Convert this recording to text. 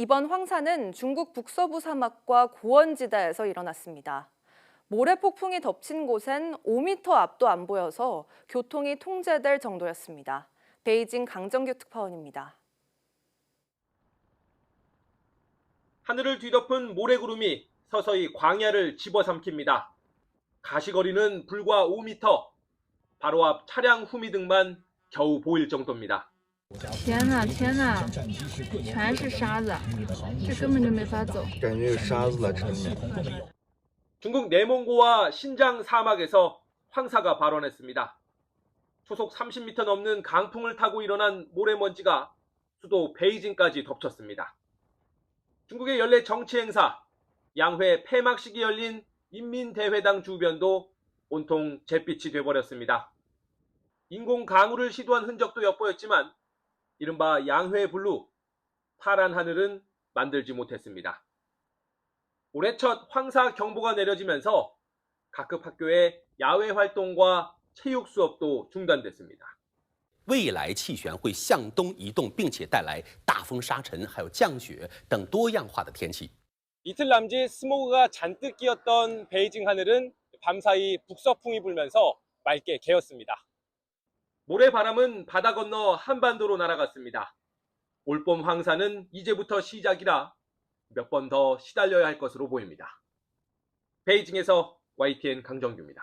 이번 황사는 중국 북서부 사막과 고원지대에서 일어났습니다. 모래 폭풍이 덮친 곳엔 5m 앞도 안 보여서 교통이 통제될 정도였습니다. 베이징 강정규 특파원입니다. 하늘을 뒤덮은 모래구름이 서서히 광야를 집어삼킵니다. 가시거리는 불과 5m, 바로 앞 차량 후미 등만 겨우 보일 정도입니다. 天呐天呐，全是沙子，这根本就没法走。感觉有沙子在城里。 중국 내몽고와 신장 사막에서 황사가 발원했습니다. 초속 30m 넘는 강풍을 타고 일어난 모래먼지가 수도 베이징까지 덮쳤습니다. 중국의 연례 정치 행사, 양회 폐막식이 열린 인민대회당 주변도 온통 잿빛이 돼버렸습니다. 인공 강우를 시도한 흔적도 엿보였지만 이른바 양회 블루, 파란 하늘은 만들지 못했습니다. 올해 첫 황사 경보가 내려지면서 각급 학교의 야외 활동과 체육 수업도 중단됐습니다. 未来气旋会向东移动，并且带来大风、沙尘，还有降雪等多样化的天气。 이틀 남짓 스모그가 잔뜩 끼었던 베이징 하늘은 밤사이 북서풍이 불면서 맑게 개었습니다. 모래바람은 바다 건너 한반도로 날아갔습니다. 올봄 황사는 이제부터 시작이라 몇 번 더 시달려야 할 것으로 보입니다. 베이징에서 YTN 강정규입니다.